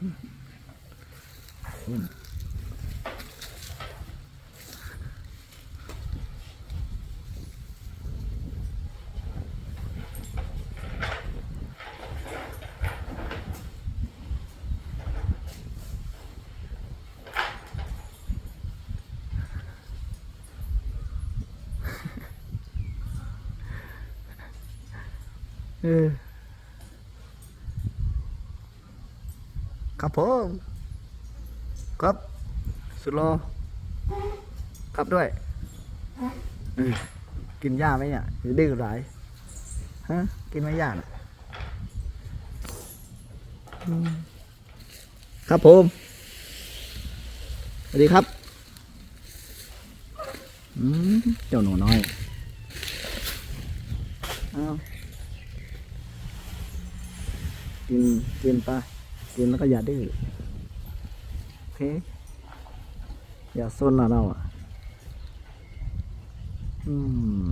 嗯嗯。嗯。 ครับผมครับสุดรอครับด้วยกินหญ้าไหมเนี่ยหรือดื้อหลายฮะกินไมหญ้าน่ะครับผมสวัสดีครับอืมเจ้าหนูน้อยเอากินกินไป กินแล้วก็อย่าดื้อโอเค อย่าซนนะเราอะ อืม